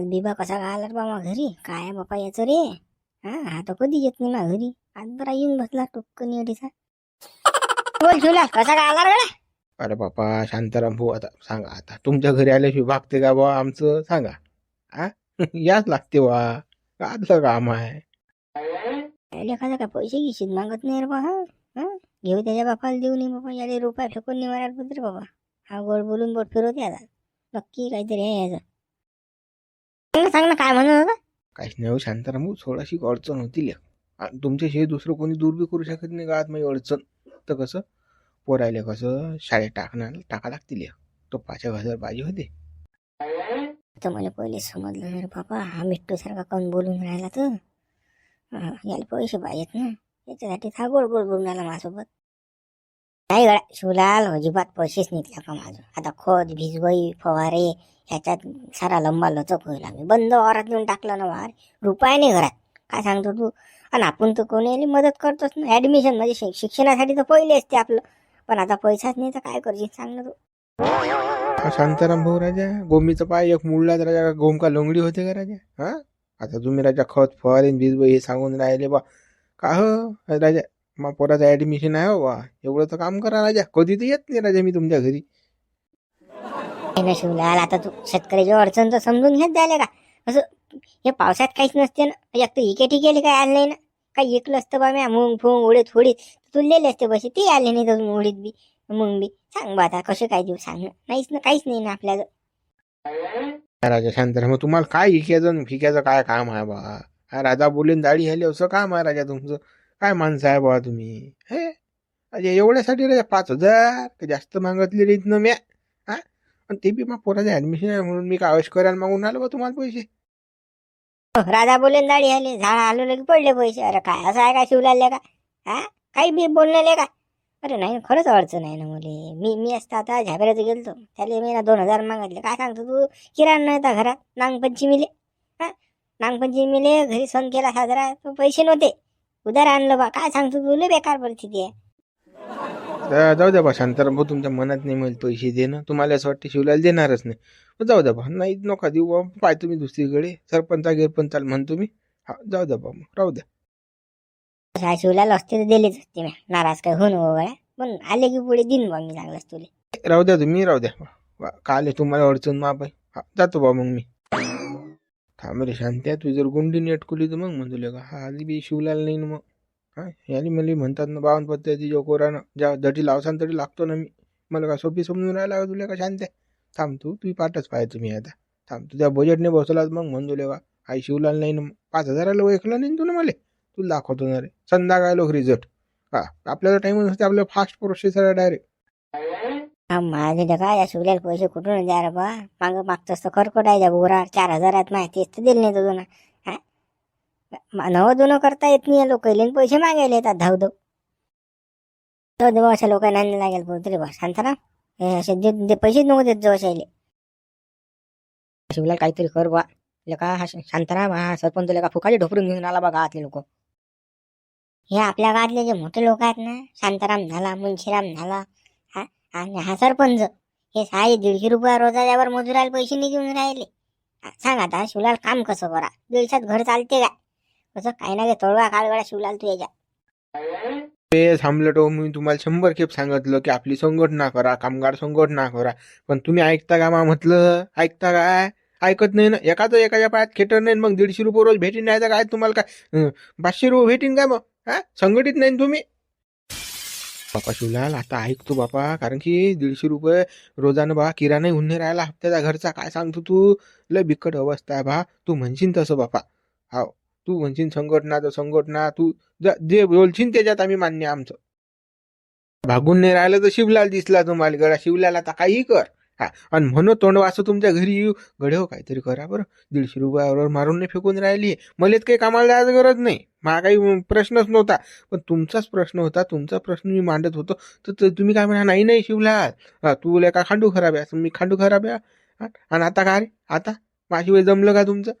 आज बिबा कसा रे बा मा घरी. काय बापा याचं रे? हा हा तर कधी येत नाही मा घरी. आज बरा येऊन बसला टोपकन अडीचा बोल शिवला कसा काय आला रे? अरे बापा शांताराम भाऊ. आता सांगा आता तुमच्या घरी आल्याशिवाय भागते का बा आमचं? सांगा. हा? याच लागते बा आजलं काम आहे. त्याला एखादा काय पैसे गिशीत मागत नाही रे बा हा? हा? घेऊ त्याच्या बापाला देऊ नये बाबा याले रुपये फेकून नाही मारायला पत्र बाबा. हा गोड बोलून बोट फिरवते आता. नक्की काहीतरी आहे याचं. सांग ना, सांग ना काय म्हणत होता? काहीच नाही हो शांताराम थोडीशी अडचण होती लेख तुमच्याशिवाय दुसरं कोणी दूर बी करू शकत नाही गावात माझी अडचण. तर कसं? पोरायले कसं? शाळेत टाकणार टाका लागतील लेख तो पाच एक हजार पाहिजे होते. तर मला पहिले समजलं नाही रे बाबा हा मिट्टू सारखा कोण बोलून राहिला तर? हा, याला पैसे पाहिजेत ना. याच्यासाठी हा गोड गोड बोलून राहिला माझ्यासोबत. नाही गड्या शिवलाल अजिबात पैसेच निघला का माझं आता खत भिजवई फवारे ह्याच्यात सारा लंबा लचक होईल आम्ही. बंद वारात नेऊन टाकलं ना वार रुपया नाही घरात. काय सांगतो तू? आणि आपण तर कोणी मदत करतोच ना. ऍडमिशन म्हणजे शिक- शिक्षणासाठी तर पहिले असते आपलं. पण आता पैसाच नाही तर काय करशील सांग ना तू. शांताराम भाऊ राजा गोमीचा पाय एक मुळलाच राजा गोम का लोंगडी होते का राजा? हा? आता तुम्ही राजा खत फवारेन भिजवई हे सांगून राहिले बा. का हो राजा? मग पोराचं ऍडमिशन आहे हो बा एवढं तर काम करा राजा. कधी तर येत नाही राजा मी तुमच्या घरी. हे ना शिवलाल आता तू शेतकऱ्याची अडचण तर समजून घेत जायला का? असं हे पावसात काहीच नसते ना. एक तर इके टिकेले काय आलं नाही ना? काही एकलं असतं बा म्या मुंग फुंग उडीत फुडीत तुललेले असते पैसे ते आले नाही अजून उडीत बी मुंग बी. सांग बा आता कसे काय देऊ सांग ना. नाहीच ना काहीच नाही ना आपल्याला. राजा शांताराम भाऊ, तुम्हाला काय इक्याचं फिक्याचं काय काम आहे बा? हा राजा बोलेन दाढी आली असं काम आहे राजा तुमचं? काय माणसं आहे बा तुम्ही? हे? अरे एवढ्यासाठी रे पाच हजार. का जास्त मागतले रे इथनं म्या? हा? आणि ते बी मग पोराचं ॲडमिशन आहे म्हणून मी काय करायला मागून आलो बा तुम्हाला पैसे? राधा बोलेन दाढी आले. झाड आलो की पडले पैसे. अरे काय असं आहे का? शिवलाले का? हा? काही बी बोललेले का? अरे नाही खरंच अडचण आहे ना मुली. मी मी असता आता झाबऱ्याचं गेलतो. त्याला मी ना दोन हजार मागितले. काय सांगतो तू? किराणा नाही घरात. नागपंचमीले. हा? नागपंचमीले घरी सण केला साजरा. पैसे नव्हते. उधार आणलं बा. काय सांगतो तू? लय बेकार परिस्थिती आहे. जा- जाऊ द्या बा शांताराम भाऊ तुमच्या मनात नाही मिळेल पैसे देणं. तुम्हाला असं वाटतं शिवलाला देणारच नाही. मग जाऊ द्या बा. नाही नका देऊ बा. पाय तुम्ही दुसरीकडे. सरपंचा गिरपंचाला म्हणतो मी हा जाऊ द्या बा. मग राहू द्या शिवल्याला असते तर दिलेच असते मी नाराज काय होऊन वगैरे? पण आले की पुढे दिन बा मी चांगलाच तुले. राहू द्या तुम्ही राहू द्या. वा, काल तुम्हाला अडचण मा बाई हा जातो बा मग मी. थांब रे शांत्या तू जर गुंडी नेटकुली तर मग म्हणतो का हा आली बी शिवलाल नाही ना मग. हा याली मला म्हणतात ना बावन पद्धती जो कोरानं ज्या दटी लावसान तरी लागतो ना मी. मला का सोपी समजून राहिला का तुला का शांत्या थांब तू तू पाठच पाहिजे मी आता. थांब तुझ्या बजेटने बसलाच मग म्हणतो का आई शिवलाल नाही ना मग. पाच हजाराला ओळखलं नाही ना तुला मला? तुला दाखवतो ना रे. संध्याकाळ लोक रिझल्ट हा आपल्याला टाईम नसते आपल्याला फास्ट प्रोसेस आहे डायरेक्ट माझे का या शिवल्याला पैसे कुठून द्या रे बा? माग मागचं तर खरकट आहे त्या बोरा चार हजारात माहिती तेच तर दिले नाही तुझं हा? नवं जुनं करता येत नाही लोक पैसे मागायला येतात धाव धाव जाऊ दे अशा लोकांना लागेल पण तरी बा शांताराम हे असे जे पैसेच नको देत जाऊ अशाले शिवलाल काहीतरी कर बा. का हा शांताराम हा सरपंच का फुकाचे ढोपरून घेऊन आला बा गावातले लोक. हे आपल्या गावातले जे मोठे लोक आहेत ना शांताराम झाला मुंशीराम झाला आणि हा सरपंच. हे साडे दीडशे रुपया रोजाच्यावर मजुराला पैसे नाही देऊन राहिले. सांग आता शिवलाल काम कसं करा? दिवसात घर चालते काय कसं काही ना काही तोडवा काळगडा शिवलाल तू याच्या. ते थांबलं मी तुम्हाला शंभर खेप सांगितलं की आपली संघटना करा कामगार संघटना करा. पण तुम्ही ऐकता का मा म्हटलं? ऐकता काय ऐकत नाही ना. एकाच एकाच्या पायात खेटर नाही मग दीडशे रुपये रोज भेटीन नाही तर काय? तुम्हाला काय पाचशे रुपये भेटीन काय मग? हा? संघटित नाही तुम्ही? बापा शिवलाल आता ऐकतो बापा कारण की दीडशे रुपये रोजानं बा किराणा उन्हे राहिला हप्त्याचा घरचा काय सांगतो तू? लय बिकट अवस्था आहे बा. तू म्हणशील तसं बापा. हाव. तू म्हणशील संघटना तर संघटना. तू ज- जे बोलशील त्याच्यात आम्ही मान्य आमचं. भागून नाही राहिलं तर शिवलाल दिसला तुम्हाला. गडा शिवलाल आता काही कर. हा. आणि म्हणून तोंड वाचो तुमच्या घरी येऊ. गडे हो काहीतरी करा बरं. दीडशे रुपयावर मारून नाही फेकून राहिली मलेच काही कामाला जायचं गरज नाही. मला काही प्रश्नच नव्हता. पण तुमचाच प्रश्न होता. तुमचा प्रश्न मी मांडत होतो. तर तुम्ही काय म्हणा नाही नाही शिवला तू ले का खांडू खराब आहे? मी खांडू खराब आहे आणि आता काय रे? आता? माझी वेळ जमलं का तुमचं?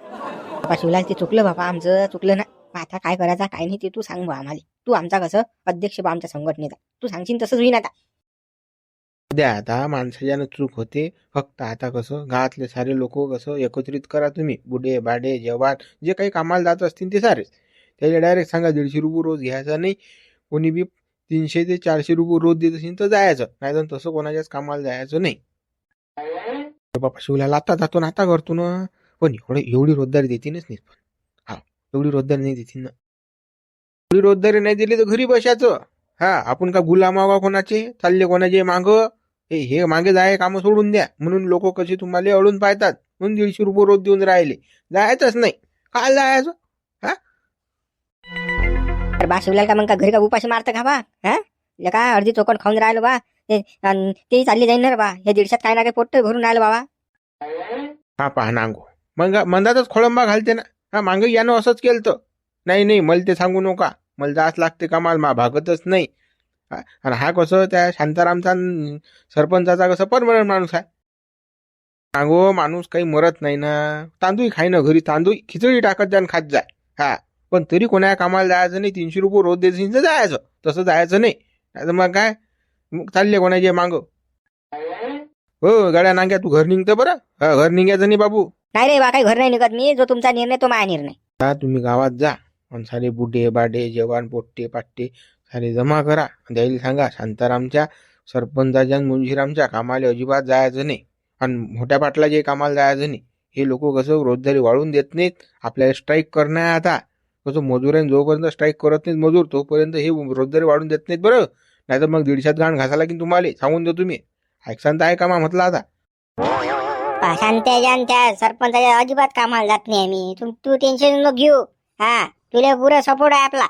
बापा शिवला ते चुकलं बाबा आमचं. चुकलं ना. आता काय करायचं? काय नाही ते तू सांग बा आम्हाला. तू आमचा कसं? अध्यक्ष बा आमच्या संघटनेचा. तू सांगशील तसंच होईन आता. द्या. आता माणसाच्यानं चूक होते फक्त आता कसं गावातले सारे लोक कसं एकत्रित करा तुम्ही. बुडे बाडे जवान जे काही कामाला जात असतील ते सारेच. त्याला डायरेक्ट सांगा दीडशे रुपये रोज घ्यायचा नाही. कोणी बी तीनशे ते चारशे रुपये रोज देत असेल तर जायचं. नाही तर तसं कोणाच्याच कामाला जायचं नाही. बापा शिवला आता जातो ना आता करतो ना. पण एवढे एवढी रोजदारी देतीनच नाही. पण हा एवढी रोजदारी नाही देतील ना. एवढी रोजदारी नाही दिली तर घरी बसायचं. हा आपण का गुलाम कोणाचे चालले कोणाचे मागं? हे हे मागे जाय कामं सोडून द्या. म्हणून लोक कशी तुम्हाला अडून पाहतात. म्हणून दीडशे रुपये रोज देऊन राहिले. जायचंच नाही. काय जायचं? अरे बा शिवलाल का मग का घरी का उपाशी मारतं का बा? हा? का अर्धी चोकट खाऊन राहिलो बा? ते अन तेही चालली जाईन ना रे बा. हे दीडशात काय ना काय पोट्ट भरून राहिलं बाबा. हा पहा नांगो. मग मंदातच खोळंबा घालते ना. हा मागं यानं असंच केलं नाही नाही मला ते सांगू नका. मला जाच लागते कामाला. मा भागतच नाही. हा, आणि हा कसं त्या शांतारामचा सरपंचाचा कसं परमनंट माणूस आहे? सांगो माणूस काही मरत नाही ना. तांदूळ खाय ना घरी तांदूळ खिचडी टाकत जाण खात जाय हा. पण तरी कोणा कामाला जायचं नाही तीनशे रुपये रोज देशील तर जायचं. तसं जायचं नाही. मग काय? मग चालले कोणाचे मागं? हो गाड्या नांग्या तू घर निघतं बरं. हा घर निघायचं नाही बाबू. नाही रे बा काही घर नाही निघत मी. जो तुमचा निर्णय तो माझा निर्णय. आता तुम्ही गावात जा. आणि सारे बुडे बाडे जवान पोट्टे पाट्टे अरे जमा करा. द्यायला सांगा शांतारामच्या सरपंचाच्या मुंजीरामच्या मुंशीरामच्या कामाला अजिबात जायचं नाही. आणि मोठ्या पाटला जे कामाला जायचं नाही. हे लोक कसं रोजदारी वाढून देत नाहीत? आपल्याला स्ट्राईक करणं आहे आता. कसं मजुरांनी जोपर्यंत स्ट्राईक करत नाहीत मजूर तोपर्यंत हे रोजदारी वाढून देत नाहीत बरं. नाही तर मग दीडशात घाण घासायला की तुम्हाला? सांगून देतो तुम्ही ऐकसान तर आहे मा म्हटलं आता? शांत्याच्या त्या सरपंचाच्या अजिबात कामाला जात नाही आम्ही. तू तू टेन्शन नको घेऊ. हा तुला पुरा सपोर्ट आहे आपला.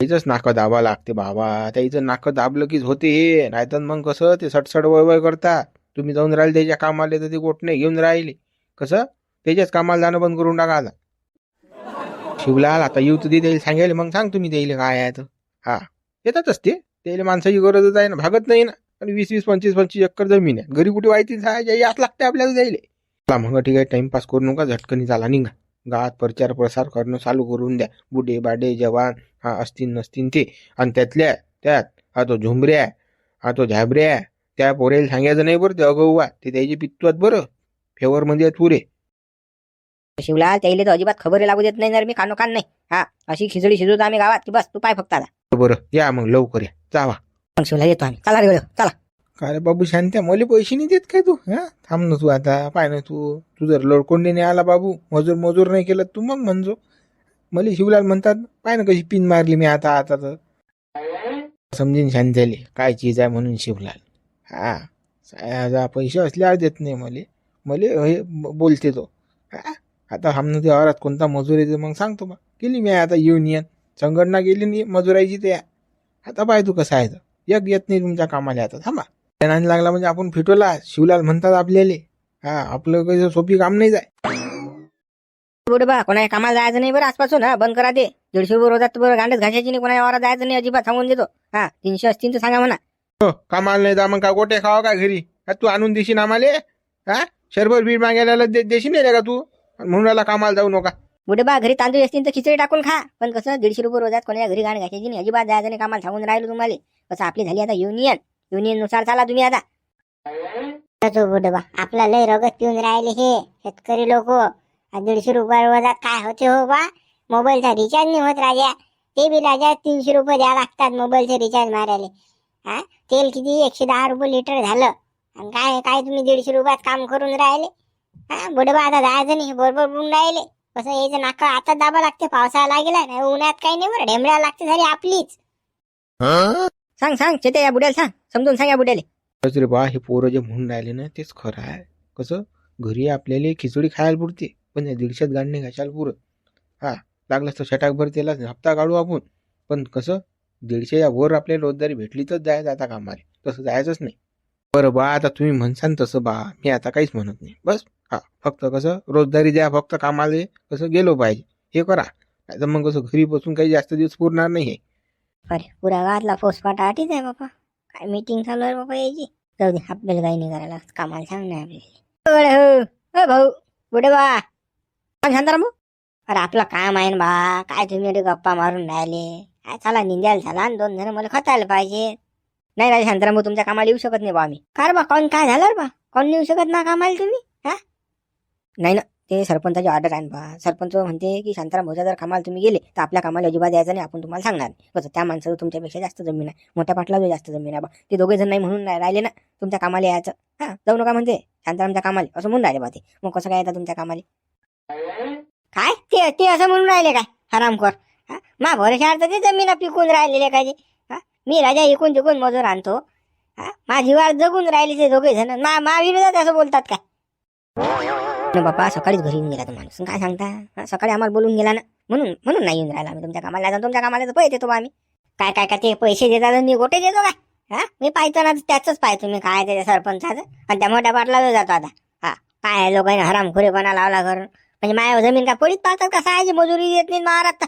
त्याच नाकं दाबा लागते बाबा. त्याचं नाकं दाबलं की होते हे. नाहीतर मग कसं ते सटसट वय वय करता तुम्ही जाऊन राहिले त्याच्या कामाला तर ते गोट नाही घेऊन राहिले. कसं? त्याच्याच कामाला जाणं बंद करून टाका आता. शिवलाल आता येऊ तर देईल सांगेल. सांगायला मग सांग तुम्ही देईल काय आहे तर. हा. येतातच ते. त्याला माणसाची गरजच आहे ना. भागत नाही ना. आणि वीस वीस पंचवीस पंचवीस एकर जमीन आहे. घरी कुठे व्हायची? याच लागते आपल्याला जायले मग ठीक आहे. टाइमपास करू नका. झटकनी चाला निघा. गावात प्रचार प्रसार करणं चालू करून द्या. बुडे बाडे जवान हा असतील नसतील ते. आणि त्यातल्या त्यात हा तो झुंबऱ्या हा तो झाबऱ्या त्या पोरेला सांगायचं नाही बरं ते अगौवा ते त्याची पित्वात बरं. फेवर आहेत पुरे शिवला त्याला तर अजिबात खबर लागू देत नाही ना रे मी कानो कान नाही. हा अशी खिचडी शिजवतो आम्ही गावात. की बस तू पाय फक्त आला बरं या मग लवकर या. जावा मग शिवला येतो आम्ही. चला रे चला. का रे बाबू शांत्या मला पैसे नाही देत काय तू? हा? थांब ना तू आता पाय ना तू. तू जर लडकोंडे नाही आला बाबू मजूर मजूर नाही केलं तू मग म्हणजो. मला शिवलाल म्हणतात पाय ना कशी पिन मारली मी आता आता तर. समजीन शांत्याले काय चीज आहे म्हणून शिवलाल. हा साया पैसे असल्यावर देत नाही मले. मले हे बोलते तो. हा आता हमनं ते आवारात कोणता मजूर येते मग सांगतो बा. केली मी आता युनियन संघटना गेली नाही मजुरायची ते आता पाय तू कसं आहे तर. एक येत नाही तुमच्या कामाला आता थांबा. त्यानं लागला म्हणजे आपण फिटवला. शिवलाल म्हणतात आपल्याला. हा आपलं काही सोपी काम नाही जाय. बा कोणा कामाला जायचं नाही बरं आजपासून हा बंद करा ते. दीडशे रुपये रोजात बरं गांडच घासायची नाही कोणा वावरात जायचं नाही अजिबात सांगून देतो. हा तीनशे असतील तर सांगा म्हणा. हो कामाला नाही जा मग का गोटे खावा का घरी? का तू आणून देशील आम्हाला? हा शरभर बीड मागायला दे देशील नाही का तू? म्हणून आला कामाला जाऊ नका. बुडे बा घरी तांदूळ असतील तर खिचडी टाकून खा. पण कसं दीडशे रुपये रोजात कोणाच्या घरी गाण घासायची नाही अजिबात जायचं नाही कामाला सांगून राहिलो तुम्हाला. कसं आपली झाली आता युनियन युनियननुसार चाला तुम्ही आता. तो बुडबा. आपला लय रगत पिऊन राहिले हे शेतकरी लोक. दीडशे रुपये वजा काय होते हो बा? मोबाईलचा रिचार्ज नाही होत राजा. ते बी राजा तीनशे रुपये द्या लागतात मोबाईलचे रिचार्ज मारायला. हा? तेल किती? एकशे दहा रुपये लिटर झालं. आणि काय काय तुम्ही दीडशे रुपयात काम करून राहिले? हा? बुडबा आता जायचं नाही बरोबर बुडून राहिले. कसं यायचं नाक आता दाबा लागते. पावसाळा लागेला. नाही उन्हात काही नाही बरं. ढेमळ्या लागते झाली आपलीच. सांग सांग चेते या बुड्याला सांग समजून सांग या बुड्याले. खरंच रे बा हे पोरं जे म्हणून राहिले ना तेच खरं आहे. कसं? घरी आपल्याला खिचडी खायला पुरते पण या दीडशेत गाडणे घासायला पुरत. हा लागलंच तर छटाकभर त्याला हप्ता काढू आपण. पण कसं? दीडशेच्या वर आपल्याला रोजदारी भेटली तर जायचं आता कामाला. तसं जायचंच नाही. बरं बा आता तुम्ही म्हणसान तसं बा मी आता काहीच म्हणत नाही. बस हा फक्त कसं? रोजदारी द्या फक्त कामाला कसं गेलो पाहिजे. हे करा. नाही तर मग कसं घरी बसून काही जास्त दिवस पुरणार नाही हे अरे पुऱ्या गावातला फोसपाटा आठीच आहे बापा. काय मीटिंग चालू आहे बापा यायची? जाऊ दे आपल्याला काही नाही करायला कामाला सांग नाही आपल्याला. हो, हो. भाऊ कुठे बा? सांग भाऊ. अरे आपलं काम आहे ना बा. काय तुम्ही एवढे गप्पा मारून राहिले? काय चला निंद्याला झाला आणि दोन जण? मला खतायला पाहिजे. नाही राजे शांताराम तुमच्या कामाला येऊ शकत नाही बा आम्ही. काय बा कोण? काय झालं रे बा? कोण येऊ शकत ना कामाला तुम्ही? हा? नाही ना. ते सरपंचाची ऑर्डर आहे बा. सरपंच म्हणते की शांताराम भाऊच्या जर कामाला तुम्ही गेले तर आपल्या कामाला अजिबात द्यायचं नाही आपण तुम्हाला सांगणार. कसं त्या माणसाचं तुमच्यापेक्षा जास्त जमीन आहे. मोठ्या पाटलाचं जास्त जमीन आहे बा. ते दोघे जण नाही म्हणून राहिले ना तुमच्या कामाला यायचं. हा जाऊ नका म्हणते. शांतारामच्या कामाला असं म्हणून राहिले बा ते. मग कसं काय येतं तुमच्या कामाला? काय? ते ते असं म्हणून राहिले काय? हरामखोर हा मा भरोशावर तर ते जमीन पिकून राहिलेले काय ते? हा मी राजा इकून तिकून मजूर आणतो. हा माझी जीवार जगून राहिले ते दोघे जण. मा मा विरोधात असं बोलतात काय? न बापा सकाळीच घरी येऊन गेला तो माणूस. काय सांगता? सकाळी आम्हाला बोलून गेला ना. म्हणून म्हणून नाही येऊन राहिला आम्ही. तुमच्या कामाला जातो तुमच्या कामाला तर पैसे देतो आम्ही. काय काय काय ते पैसे देतात मी गोटे देतो काय? हा? मी पाहतो ना त्याच पाहतो मी काय त्याच्या सरपंचाचं. आणि त्या मोठ्या पाटला जातो आता. हा काय लोकांनी हरामखोरेपणा लावला घर म्हणजे माया जमीन काय पडीत पाहतात का? सायची मजुरी देत नाही महाराज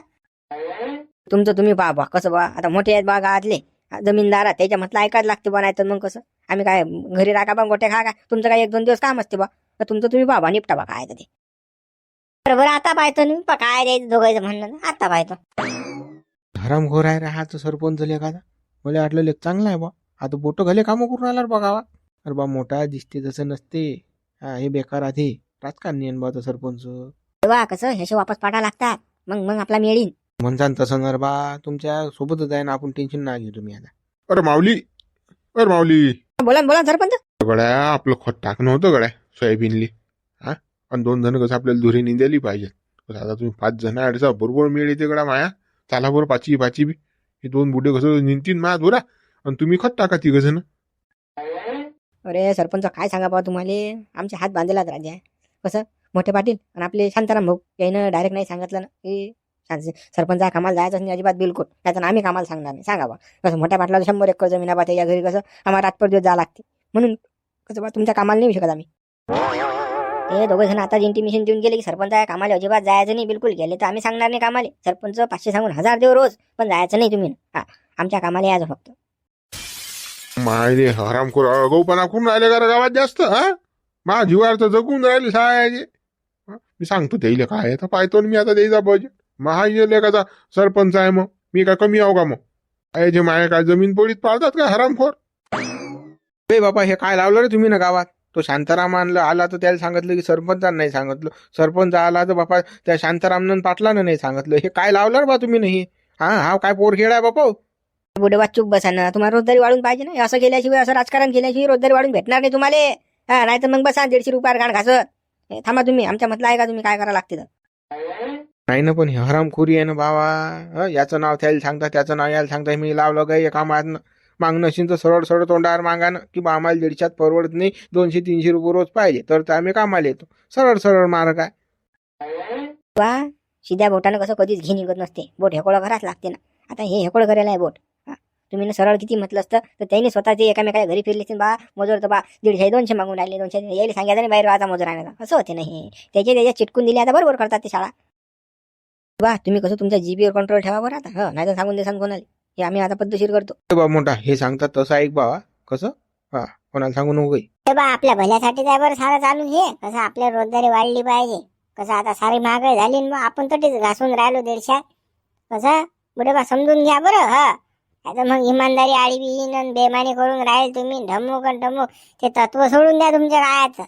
तुमचं तुम्ही पहा बा कसं बा? आता मोठे आहेत बा गावातले. हा, जमीनदार त्याच्या म्हटलं ऐकायला लागते बा नाही तर मग कसं? आम्ही काय घरी राखा बा गोटे खा का? तुमचं काय एक दोन दिवस काम असते बा. तर तुमचं तुम्ही बाबा निपटा बा काय तर ते बरोबर आता पाहतो मी. पा काय द्यायचं दोघांचं म्हणणं. ना, आता पाहतो. हरामखोर आहे रे हा तो सरपंच लेखाचा मला वाटलं लेख चांगला आहे बा. आता बोटं घाले कामं करून आला रे बा अरे बा मोठा दिसते तसं नसते. हा हे बेकार आहे. राजकारणी बा तो सरपंच. तेव्हा कसं? ह्याशी वापस पाठा लागतात. मग मग आपला मिळीन म्हणसान तसं नर बा. तुमच्या सोबतच आहे ना आपण टेन्शन ना घेऊ तुम्ही आता. अरे माऊली. अरे माऊली. बोला ना, बोला ना, सरपंच. गड्या आपलं खत टाकणं होतं गड्या. सोयाबीनली. हा? आणि दोन जण कसं आपल्याला धुरी निंदली पाहिजेत. कसं आता तुम्ही पाच जण आहे अडचा बरोबर मिळेल येते माया. चाला बरं पाचवी पाचवी बी. हे दोन बुडे कसं निंतीन माया धुरा आणि तुम्ही खत टाका तिघ जण. अरे सरपंच काय सांगा बा तुम्हाला? आमचे हात बांधलेलाच राजा. कसं? मोठे पाटील आणि आपले शांताराम भाऊ यानं डायरेक्ट नाही सांगितलं ना? की सरपंच हा कामाला जायचं नाही अजिबात बिलकुल. त्याचं आम्ही कामाला सांगणार नाही. सांगा बा कसं मोठ्या पाटलाला शंभर एकर जमीन आहे या घरी कसं? आम्हाला रातभर दिवस जावं लागते. म्हणून कसं बा तुमच्या कामाला नाही येऊ शकत आम्ही. ते दोघे जण आता इंटिमेशन देऊन गेले की सरपंच आहे कामाला अजिबात जायचं नाही. बिलकुल गेले तर आम्ही सांगणार नाही कामाले. सरपंच पाचशे सांगून हजार देऊ रोज पण जायचं नाही तुम्ही. हा आमच्या कामाला यायचं फक्त. मायले हरामखोर अगाऊपणा करून राहिले का रे गावात जास्त हा? मा जीवार तर जगून राहिले सायाचे हा? मी सांगतो त्याला काय आहे तर पाहतो ना मी आता द्यायचा बजेट महा लेखाचा सरपंच आहे मग. मी काय कमी आहो का मग? आहे जे माया काय जमीन पडीत पाळतात का हरामखोर ए बाबा हे काय लावलं रे तुम्ही ना गावात? तो शांताराम आणलं आला तर त्याला सांगितलं की सरपंचानं नाही सांगितलं. सरपंच आला तर बापा त्या शांतारामनं पाटलानं नाही सांगितलं. हे काय लावलं बा तुम्ही नाही? हा हा काय पोरखेड आहे बापा बुडवा चूक बसा ना तुम्हाला रोजदारी वाढून पाहिजे ना? असं केल्याशिवाय असं राजकारण केल्याशिवाय रोजदारी वाढून भेटणार नाही तुम्हाला. हा नाही तर मग बसा दीडशे रुपयावर गाण घासत. हे, थांबा तुम्ही. आमच्या म्हटलं आहे का तुम्ही? काय करा लागते? तर नाही ना पण हे हरामखोरी आहे ना बाबा. हं, याचं नाव त्याला सांगता त्याचं नाव यायला सांगता मी लावलं काय एका मागणं असेल तर सरळ सरळ तोंडावर मागानं की बा आम्हाला दीडशात परवडत नाही दोनशे तीनशे रुपये रोज पाहिजे. तर तर आम्ही कामाला येतो. सरळ सरळ मार्ग आहे. वा सिध्या बोटानं कसं कधीच घे निघत नसते. बोट हेकोळं घरात लागते ना. आता हे हेकोळ करायला आहे बोट. तुम्ही ना सरळ किती म्हटलं असतं तर त्यांनी स्वतःचे एकामेका घरी फिरले असतील बा मजूर तर बा दीडशे दोनशे मागून राहिले दोनशे यायला सांगायचं नाही बाहेर आता मजूर आणायचा असं होते नाही त्याचे त्याच्या चिटकून दिले आता बरोबर करतात ते शाळा. बा तुम्ही कसं तुमच्या जीबीवर कंट्रोल ठेवा बरं आता. हो नाही तर सांगून दे सांग कोणाला हे आम्ही आता पद्धतशीर करतो. बा मोठा हे सांगतात तसं ऐक बाबा. कसं? हा कोणाला सांगू नको काही. ते बा आपल्या भल्यासाठी आहे बरं सारं चालू हे? कसं आपल्या रोजगारी वाढली पाहिजे. कसं आता सारी महागाई झाली ना मग आपण तटीच घासून राहिलो दीडशात कसं? बुडे बा समजून घ्या बरं हा. आता मग इमानदारी आळवी येईन आणि बेमानी करून राहील तुम्ही ढमूक आणि ढमूक. ते तत्व सोडून द्या तुमच्या काळाचं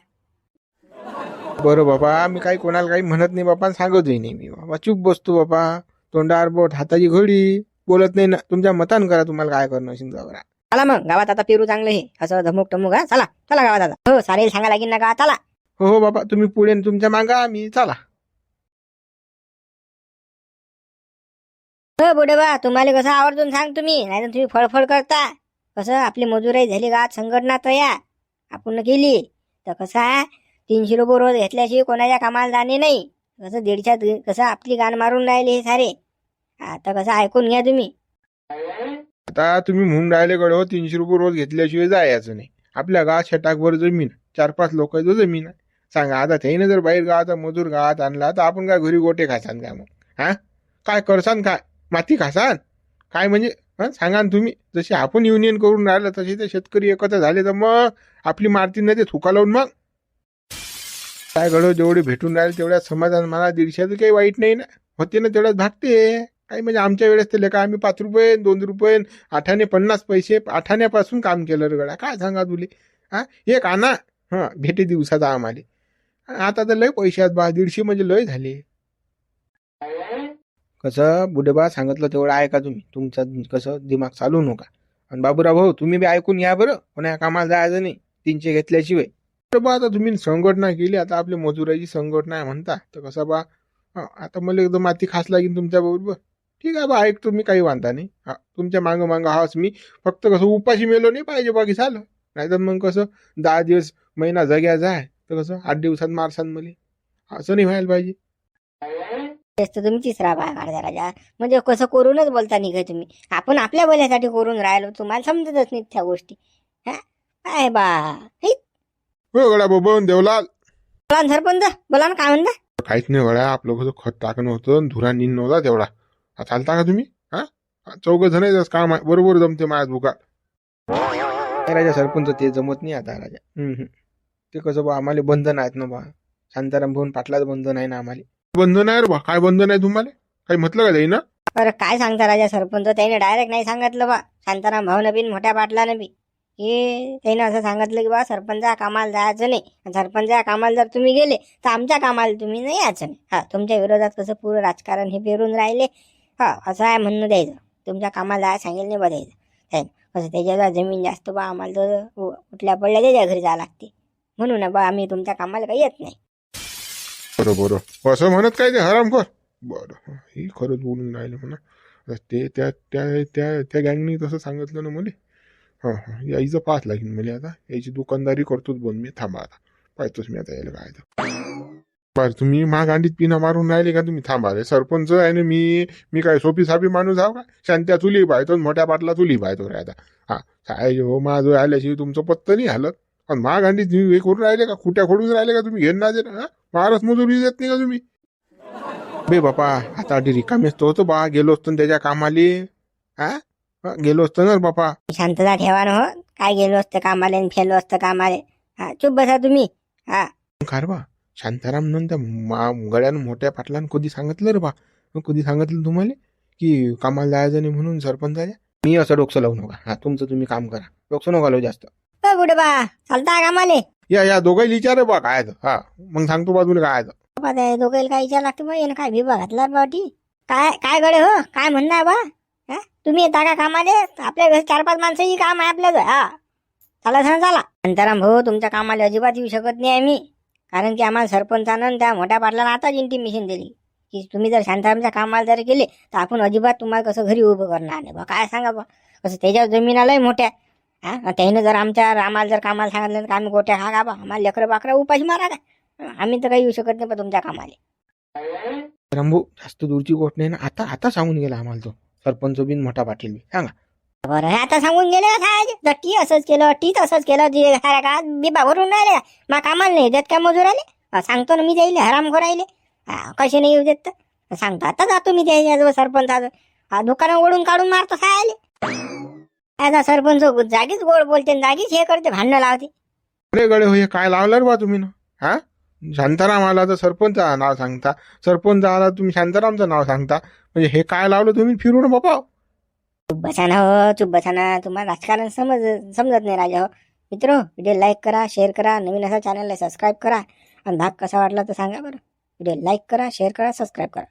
बरं बाबा मी काही कोणाला काही म्हणत नाही बाबा सांगतही नाही मी बाबा. चूप बसतो बाबा. तोंडावर बोट हाताची घडी. बोलत नाही ना. तुमच्या मतान करा तुम्हाला काय करणं असेल जवळ चला मग गावात आता पेरू चांगलं हे असं धमुक टमुक हा? चला चला गावात आता. हो सारेल सांगा लागेल ना गावात. चला. हो हो बाबा तुम्ही पुढे न तुमच्या मागा आम्ही चला. हो बुडे बा तुम्हाला कसं आवर्जून सांग तुम्ही. नाही तर तुम्ही फळफळ करता. कसं आपली मजुराई झाली गावात संघटना तयार आपण केली तर कसं आहे तीनशे रुपये रोज घेतल्याशिवाय कोणाच्या कामाला जाणे नाही. कसं दीडच्या कसं आपली गाण मारून राहिले हे सारे. आता कसं ऐकून घ्या तुम्ही. आता तुम्ही म्हणून राहिले कडे हो तीनशे रुपये रोज घेतल्याशिवाय जायचं नाही. आपल्या गावात छटाकभर जमीन चार पाच लोकांचं जमीन आहे. सांगा आता त्याने जर बाहेर गावाचा मजूर गावात आणला तर आपण काय घरी गोटे खासान काय मग? हा? काय करसान काय? माती खासान? काय म्हणजे? हा? सांगा ना तुम्ही. जसे आपण युनियन करून राहिलं तसे ते शेतकरी एकत्र झाले तर मग आपली मारती नाही ते थुका लावून मग. काय घडव हो, जेवढे भेटून राहिले तेवढ्या समाधान मला दीडशेचं काही वाईट नाही ना. होते ना तेवढ्याच भागते. काही म्हणजे आमच्या वेळेस ते लेखा आम्ही पाच रुपये दोन रुपये आठाने पन्नास पैसे आठाण्यापासून काम केलं रे काय सांगा तुले? हा एक आणा. हां भेटे दिवसाचा आम्हाला. आता तर लय पैसे आहेत बा दीडशे म्हणजे लय झाले. कसं बुडेबा सांगितलं तेवढं ऐका तुम्ही. तुमचं कसं दिमाग चालू नका. आणि बाबूराव भाऊ तुम्ही बी ऐकून या बरं. कोणा कामाला जायचं नाही. तीनशे घेतल्याशिवाय. तर बा आता तुम्ही संघटना केली. आता आपली मजुराची संघटना आहे म्हणता. तर कसं बा? आता मला एकदम माती खास लागेल तुमच्या बरोबर ठीक आहे बा ऐकतो मी काही वांधा नाही. हा तुमच्या मागं मागं हाच मी फक्त कसं उपाशी मेलो नाही पाहिजे बाकी झालं. नाहीतर मग कसं दहा दिवस महिना जग्या जाय तर कसं आठ दिवसात मारसान मला. असं नाही व्हायला पाहिजे. तेच तर तुम्ही तिसरा भाग काढता राजा. म्हणजे कसं करूनच बोलता निघाय तुम्ही? आपण आपल्या बोलासाठी करून राहिलो तुम्हाला समजतच नाही त्या गोष्टी. हा? काय बा. हे गड्या बबन देवलाल बोला ना सरपंच बोला ना काय म्हणता? काहीच नाही गड्या आपलं कसं खत टाकणं होतं आणि धुरा निन नव्हता तेवढा. हा, चालता का तुम्ही? हा? चौघ जणांचंच काम आहे बरोबर जमते माझ्या दुकान राजा सरपंच ते जमत नाही आता राजा. ते कसं बा आम्हाला बंधन आहेत ना बा. शांताराम भाऊन पाटलाच बंधन आहे ना आम्हाला. बंधन आहे रे बा. काय बंधन आहे तुम्हाला? काही म्हटलं का ना अरे काय सांगता राजा सरपंच? त्याने डायरेक्ट नाही सांगितलं बा. शांताराम भाऊ बी मोठ्या पाटलानं बी. हे त्याने असं सांगितलं की बा सरपंचा कामाला जायचं नाही. सरपंचा कामाला जर तुम्ही गेले तर आमच्या कामाला तुम्ही नाही यायचं नाही. हा तुमच्या विरोधात कसं पुरं राजकारण हे पेरून राहिले? हा असं आहे म्हणणं द्यायचं. तुमच्या कामाला जायला सांगेल नाही बा काय कसं त्याच्या जमीन जास्त बा आम्हाला तर कुठल्या पडल्या त्याच्या घरी जावं लागते. म्हणून बा आम्ही तुमच्या कामाला काही येत नाही. बरोबर असं म्हणत काय ते हरामखोर बरं हे खरंच बोलून राहिलं म्हणा. ते त्या त्या त्या त्या गँगनी तसं सांगितलं ना मला. हां हां यायचं पाहत लागेल मला आता. याची दुकानदारी करतोच बंद मी. थांबा आता. पाहतोच मी आता यायला काय बरं तुम्ही महागांडीत पिना मारून राहिले का तुम्ही? थांबा रे सरपंच आहे ना मी मी काय सोपी सापी माणूस आहो का? शांत्या चुली पाहतो मोठ्या पाटला चुली पाहतो रे आता. हां काय हो माझं आल्याशिवाय तुमचं पत्त नाही हालत. आणि महागांडीत तुम्ही हे करून राहिले का? खुट्या खोडून राहिले का तुम्ही? घेणार ना महाराज मजुरी देत नाही का तुम्ही? बे बापा आता आधी रिकामेच तो होतो बा गेलो असतो त्याच्या कामाले. हा? गेलो असतो ना बापा. शांतता ठेवा ना हो काय गेलो असतं कामाले आणि फेलो असतं कामाले. हा चुप बसा तुम्ही. हा. कार बा. शांताराम नंतर मा गड्यानं मोठ्या पाटलानं कधी सांगितलं रे बा? मग कधी सांगितलं तुम्हाला की कामाला जायचं नाही म्हणून सरपंचाच्या मी असं डोकं लावू नका. हा तुमचं तुम्ही काम करा. डोकं नका लावू जास्त. बुडे बा? चालता कामाले? या या दोघांना विचार बा काय तर. हा मग सांगतो बा तुला काय तर. बाबा त्या काय विचार लागते बा? यानं काय विभाग घातला बाटी काय काय गडे हो? काय म्हणणं आहे बा? हा? तुम्ही येता का कामाले? आपल्या घरी चार पाच माणसाची काम आहे आपल्या घरी हा. चला सण चला. अंतराम भाऊ तुमच्या कामाला अजिबात येऊ शकत नाही आम्ही. कारण की आम्हाला सरपंचानं त्या मोठ्या पाटलानं आताच इंटिमेशन दिली. की तुम्ही जर शांतारामच्या कामाला जर गेले तर आपण अजिबात तुम्हाला कसं घरी उभं करणार नाही. बा काय सांगा बा? कसं त्याच्या जमिनालाही मोठ्या हा? त्याने त्यानं जर आमच्या आम्हाला जर कामाला सांगितलं तर आम्ही गोट्या हा का बा? आम्हाला लेकरं बाकरं उपाशी मारा का आम्ही तर काही येऊ शकत नाही बा तुमच्या कामाला. रंभू जास्त दूरची गोष्ट नाही ना. आता आता सांगून गेला आम्हाला तो. सरपंच बिन मोठा पाटील बी. सांगा. बरं आता सांगून गेले का साहेब. जर टी असंच केलं टी तसंच केलं जे हारा का बिबा भरून राहिले मा कामाला नाही देत काय मजूर आले? सांगतो ना मी जाईल हराम आले कसे नाही येऊ देत तर? सांगतो आता जातो मी त्याच्याजवळ सरपंच हा दुकानं ओढून काढून मारतो सायले आता सरपंच जागीच गोड बोलते आणि जागीच हे करते भांडणं लावते. अरे गडे हो हे काय लावलं रे बा तुम्ही? ना हा? शांताराम आला तर सरपंच नाव सांगता. सरपंच आला तुम्ही शांतारामचं नाव सांगता. म्हणजे हे काय लावलं तुम्ही? फिरून बापा चुप बसाना हो चुप बसाना. तुम्हाला राजकारण समज समजत नाही राजा हो. मित्र व्हिडिओ लाईक करा शेअर करा. नवीन असा चॅनलला सबस्क्राईब करा. आणि भाग कसा वाटला तर सांगा बरं. व्हिडिओ लाईक करा शेअर करा सबस्क्राईब करा.